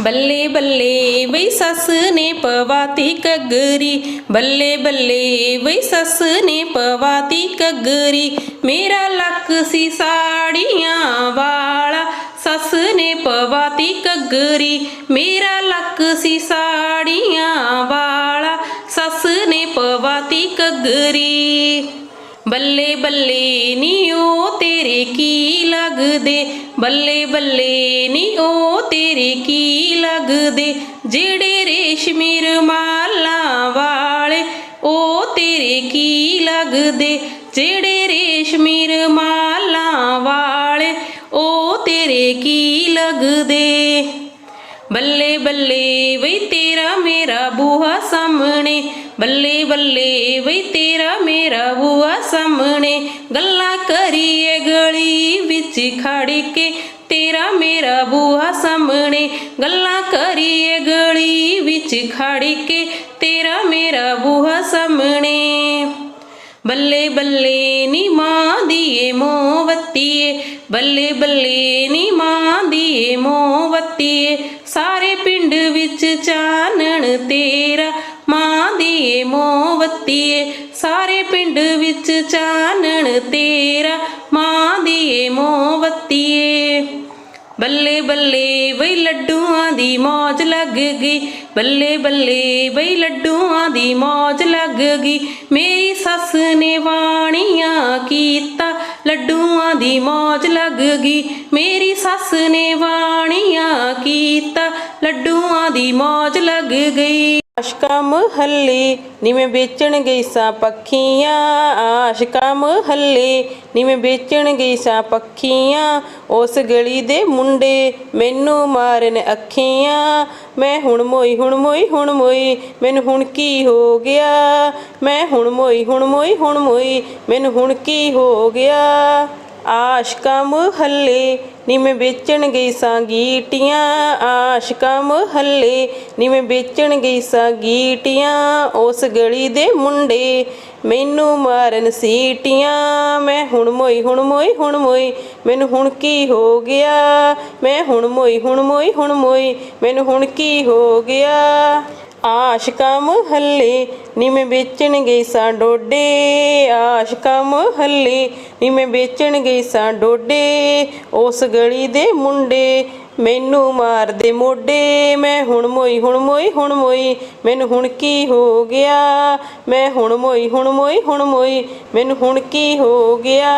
ਬੱਲੇ ਬੱਲੇ ਵਈ ਸੱਸ ਨੇ ਪਵਾਤੀ ਕਗਰੀ ਬੱਲੇ ਬੱਲੇ ਵਈ ਸੱਸ ਨੇ ਪਵਾਤੀ ਕਗਰੀ ਮੇਰਾ ਲੱਕ ਸੀ ਸਾੜੀਆਂ ਵਾਲਾ। ਸੱਸ ਨੇ ਪਵਾਤੀ ਕਗਰੀ ਮੇਰਾ ਲੱਕ ਸੀ ਸਾੜੀਆਂ ਵਾਲਾ। ਸੱਸ ਨੇ ਪਵਾਤੀ ਕਗਰੀ ਬੱਲੇ ਬੱਲੇ ਨੀ ਉਹ ਤੇਰੇ ਕੀ ਲੱਗਦੇ? ਬੱਲੇ ਬੱਲੇ ਨੀ ਉਹ ਤੇਰੇ ਕੀ ਲੱਗਦੇ? ਜਿਹੜੇ ਰੇਸ਼ਮੀ ਰੁਮਾਲਾਂ ਵਾਲੇ, ਉਹ ਤੇਰੇ ਕੀ ਲੱਗਦੇ? ਜਿਹੜੇ ਰੇਸ਼ਮੀ ਰੁਮਾਲਾਂ ਵਾਲੇ, ਉਹ ਤੇਰੇ ਕੀ ਲੱਗਦੇ? ਬੱਲੇ ਬੱਲੇ ਵਈ ਤੇਰਾ ਮੇਰਾ ਬੂਹਾ ਬੱਲੇ ਬੱਲੇ ਵਈ ਤੇਰਾ ਮੇਰਾ ਬੂਹਾ ਸਾਹਮਣੇ। ਗੱਲਾਂ ਕਰੀਏ ਗਲੀ ਵਿੱਚ ਖੜ ਕੇ ਤੇਰਾ ਮੇਰਾ ਬੂਹਾ ਸਾਹਮਣੇ। ਗੱਲਾਂ ਕਰੀਏ ਗਲੀ ਵਿੱਚ ਖੜ ਕੇ ਤੇਰਾ ਮੇਰਾ ਬੂਹਾ ਸਾਹਮਣੇ। ਬੱਲੇ ਬੱਲੇ ਨੀ ਮਾਂ ਦੀਏ ਮੋਵਤੀਏ ਬੱਲੇ ਬੱਲੇ ਨੀ ਮਾਂ ਦੀਏ ਮੋਵਤੀਏ ਸਾਰੇ ਪਿੰਡ ਵਿੱਚ ਚਾਨਣ ਤੇਰਾ ਮੋਵਤੀਏ ਸਾਰੇ ਪਿੰਡ ਵਿੱਚ ਚਾਨਣ ਤੇਰਾ, ਮਾਂ ਦੀਏ ਮੋਵਤੀਏ ਬੱਲੇ ਬੱਲੇ ਬਈ ਲੱਡੂਆਂ ਦੀ ਮੌਜ ਲੱਗ ਗਈ, ਬੱਲੇ ਬੱਲੇ ਬਈ ਲੱਡੂਆਂ ਦੀ ਮੌਜ ਲੱਗ ਗਈ। ਮੇਰੀ ਸੱਸ ਨੇ ਵਾਣੀਆਂ ਕੀਤਾ, ਲੱਡੂਆਂ ਦੀ ਮੌਜ ਲੱਗ ਗਈ। ਮੇਰੀ ਸੱਸ ਨੇ ਵਾਣੀਆਂ ਕੀਤਾ, ਲੱਡੂਆਂ ਦੀ ਮੌਜ ਲੱਗ ਗਈ। ਆਸ਼ਕਾ ਮਹੱਲੇ ਨਿਵੇਂ ਵੇਚਣ ਗਈ ਸਾਂ ਪੱਖੀਆਂ। ਆਸ਼ਕਾ ਮਹੱਲੇ ਨਿਵੇਂ ਵੇਚਣ ਗਈ ਸਾਂ ਪੱਖੀਆਂ। ਉਸ ਗਲੀ ਦੇ ਮੁੰਡੇ ਮੈਨੂੰ ਮਾਰਨ ਅੱਖੀਆਂ। ਮੈਂ ਹੁਣ ਮੋਈ ਹੁਣ ਮੋਈ ਹੁਣ ਮੋਈ, ਮੈਨੂੰ ਹੁਣ ਕੀ ਹੋ ਗਿਆ? ਮੈਂ ਹੁਣ ਮੋਈ ਹੁਣ ਮੋਈ ਹੁਣ ਮੋਈ, ਮੈਨੂੰ ਹੁਣ ਕੀ ਹੋ ਗਿਆ? ਆਸ਼ਕਾ ਮਹੱਲੇ ਨੀ ਮੈਂ ਵੇਚਣ ਗਈ ਸਾਂ ਗੀਟੀਆਂ। ਆਸ਼ਕਾ ਮਹੱਲੇ ਨੀ ਵੇਚਣ ਗਈ ਸਾਂ ਗੀਟੀਆਂ। ਉਸ ਗਲੀ ਦੇ ਮੁੰਡੇ ਮੈਨੂੰ ਮਾਰਨ ਸੀਟੀਆਂ। ਮੈਂ ਹੁਣ ਮੋਈ ਹੁਣ ਮੋਈ ਹੁਣ ਮੋਈ, ਮੈਨੂੰ ਹੁਣ ਕੀ ਹੋ ਗਿਆ? ਮੈਂ ਹੁਣ ਮੋਈ ਹੁਣ ਮੋਈ ਹੁਣ ਮੋਈ, ਮੈਨੂੰ ਹੁਣ ਕੀ ਹੋ ਗਿਆ? ਆਸ਼ਕਾ ਮਹੱਲੇ ਨੀ ਮੈਂ ਵੇਚਣ ਗਈ ਸਾਂ ਡੋਡੇ। ਆਸ਼ਕਾ ਮਹੱਲੇ ਨੀ ਮੈਂ ਵੇਚਣ ਗਈ ਸਾਂ ਡੋਡੇ। ਉਸ ਗਲੀ ਦੇ ਮੁੰਡੇ ਮੈਨੂੰ ਮਾਰਦੇ ਮੋਢੇ। ਮੈਂ ਹੁਣ ਮੋਈ ਹੁਣ ਮੋਈ ਹੁਣ ਮੋਈ, ਮੈਨੂੰ ਹੁਣ ਕੀ ਹੋ ਗਿਆ? ਮੈਂ ਹੁਣ ਮੋਈ ਹੁਣ ਮੋਈ ਹੁਣ ਮੋਈ, ਮੈਨੂੰ ਹੁਣ ਕੀ ਹੋ ਗਿਆ?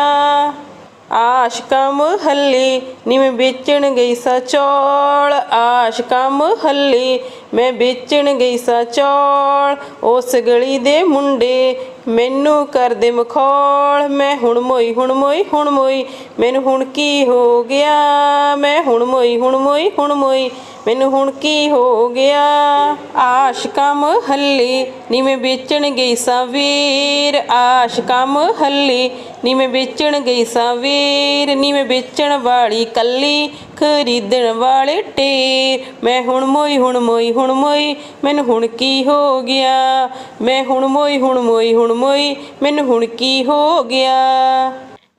ਆਸ਼ਕਾ ਮਹੱਲੇ ਨੀ ਮੈਂ ਵੇਚਣ ਗਈ ਸਾਂ ਚੌਲ। ਆਸ਼ਕਾ ਮਹੱਲੇ ਮੈਂ ਵੇਚਣ ਗਈ ਸਾਂ ਚੌਲ। ਉਸ ਗਲੀ ਦੇ ਮੁੰਡੇ ਮੈਨੂੰ ਕਰਦੇ ਮਖੌਲ, ਮੈਂ ਹੁਣ ਮੋਈ ਹੁਣ ਮੋਈ ਹੁਣ ਮੋਈ। ਮੈਨੂੰ ਹੁਣ ਕੀ ਹੋ ਗਿਆ? ਮੈਂ ਹੁਣ ਮੋਈ ਹੁਣ ਮੋਈ ਹੁਣ ਮੋਈ। ਮੈਨੂੰ ਹੁਣ ਕੀ ਹੋ ਗਿਆ? ਆਸ਼ਕਾ ਮਹੱਲੇ ਨੀ ਮੈਂ ਵੇਚਣ ਗਈ ਸਾਂ ਵੀਰ। ਆਸ਼ਕਾ ਮਹੱਲੇ ਨੀ ਮੈਂ ਵੇਚਣ ਗਈ ਸਾਂ ਵੀਰ। ਨੀ ਮੈਂ ਵੇਚਣ ਵਾਲੀ ਕੱਲੀ ਖਰੀਦਣ ਵਾਲੇ ਢੇਰ। ਮੈਂ ਹੁਣ ਮੋਈ ਹੁਣ ਮੋਈ ਹੁਣ ਮੋਈ, ਮੈਨੂੰ ਹੁਣ ਕੀ ਹੋ ਗਿਆ? ਮੈਂ ਹੁਣ ਮੋਈ ਹੁਣ ਮੋਈ ਹੁਣ ਮੋਈ, ਮੈਨੂੰ ਹੁਣ ਕੀ ਹੋ ਗਿਆ?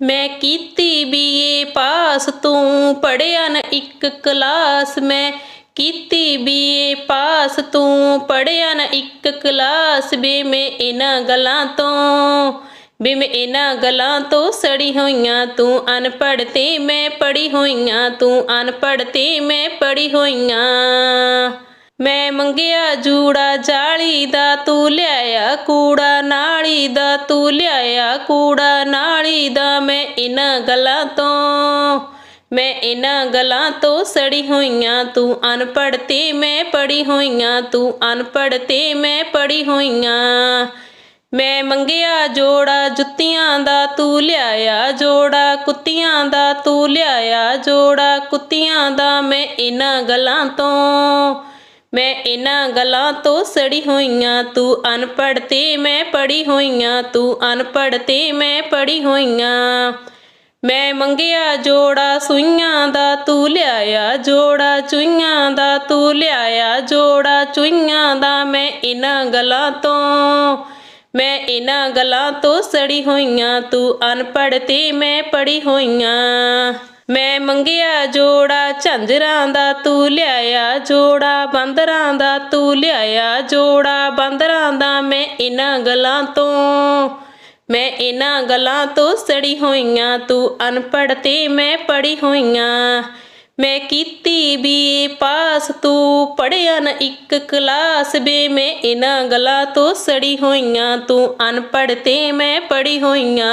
ਮੈਂ ਕੀਤੀ ਬੀਏ ਪਾਸ, ਤੂੰ ਪੜਿਆ ਨਾ ਇੱਕ ਕਲਾਸ। ਮੈਂ ਕੀਤੀ ਬੀਏ ਪਾਸ, ਤੂੰ ਪੜਿਆ ਨਾ ਇੱਕ ਕਲਾਸ। ਬੇ, ਮੈਂ ਇਹਨਾਂ ਗੱਲਾਂ ਤੋਂ ਬੇ ਮੈਂ ਇਹਨਾਂ ਗੱਲਾਂ ਤੋਂ ਸੜੀ ਹੋਈਆਂ, ਤੂੰ ਅਨਪੜ੍ਹ ਤੇ ਮੈਂ ਪੜੀ ਹੋਈਆਂ, ਤੂੰ ਅਨਪੜ੍ਹ ਤੇ ਮੈਂ ਪੜੀ ਹੋਈਆਂ। ਮੈਂ ਮੰਗਿਆ ਜੂੜਾ ਜਾਲੀ ਦਾ, ਤੂੰ ਲਿਆਇਆ ਕੂੜਾ ਨਾਲੀ ਦਾ, ਤੂੰ ਲਿਆਇਆ ਕੂੜਾ ਨਾਲੀ ਦਾ। ਮੈਂ ਇਹਨਾਂ ਗੱਲਾਂ ਤੋਂ, ਮੈਂ ਇਹਨਾਂ ਗੱਲਾਂ ਤੋਂ ਸੜੀ ਹੋਈਆਂ, ਤੂੰ ਅਨਪੜ੍ਹ ਤੇ ਮੈਂ ਪੜੀ ਹੋਈਆਂ, ਤੂੰ ਅਨਪੜ੍ਹ ਤੇ ਮੈਂ ਪੜੀ ਹੋਈਆਂ। ਮੈਂ ਮੰਗਿਆ ਜੋੜਾ, ਜੁੱਤੀਆਂ ਦਾ ਤੂੰ ਲਿਆਇਆ ਜੋੜਾ, ਕੁੱਤੀਆਂ ਦਾ ਤੂੰ ਲਿਆਇਆ ਜੋੜਾ, ਕੁੱਤੀਆਂ ਦਾ ਮੈਂ ਇਹਨਾਂ ਗੱਲਾਂ ਤੋਂ, ਮੈਂ ਇਹਨਾਂ ਗੱਲਾਂ ਤੋਂ ਸੜੀ ਹੋਈਆਂ, ਤੂੰ ਅਨਪੜ੍ਹ ਤੇ ਮੈਂ ਪੜੀ ਹੋਈਆਂ, ਤੂੰ ਅਨਪੜ੍ਹ ਤੇ ਮੈਂ ਪੜੀ ਹੋਈਆਂ। ਮੈਂ ਮੰਗਿਆ ਜੋੜਾ, ਸੂਈਆਂ ਦਾ ਤੂੰ ਲਿਆਇਆ ਜੋੜਾ ਚੂਈਆਂ ਦਾ ਤੂੰ ਲਿਆਇਆ ਜੋੜਾ ਚੂਈਆਂ ਦਾ ਮੈਂ ਇਹਨਾਂ ਗੱਲਾਂ ਤੋਂ ਮੈਂ ਇਹਨਾਂ ਗੱਲਾਂ ਤੋਂ ਸੜੀ ਹੋਈਆਂ, ਤੂੰ ਅਨਪੜ੍ਹ ਤੇ ਮੈਂ ਪੜੀ ਹੋਈਆਂ। ਮੈਂ ਮੰਗਿਆ ਜੋੜਾ, ਝੰਜਰਾਂ ਦਾ ਤੂੰ ਲਿਆਇਆ ਜੋੜਾ, ਬੰਦਰਾਂ ਦਾ ਤੂੰ ਲਿਆਇਆ ਜੋੜਾ, ਬੰਦਰਾਂ ਦਾ ਮੈਂ ਇਹਨਾਂ ਗੱਲਾਂ ਤੋਂ। ਮੈਂ ਇਹਨਾਂ ਗੱਲਾਂ ਤੋਂ ਸੜੀ ਹੋਈਆਂ, ਤੂੰ ਅਨਪੜ੍ਹ ਤੇ ਮੈਂ ਪੜੀ ਹੋਈਆਂ। ਮੈਂ ਕੀਤੀ ਵੀ ਪਾਸ, ਤੂੰ ਪੜਿਆ ਨਾ ਇੱਕ ਕਲਾਸ ਬੇ। ਮੈਂ ਇਹਨਾਂ ਗੱਲਾਂ ਤੋਂ ਸੜੀ ਹੋਈਆਂ, ਤੂੰ ਅਨਪੜ੍ਹ ਤੇ ਮੈਂ ਪੜੀ ਹੋਈਆਂ।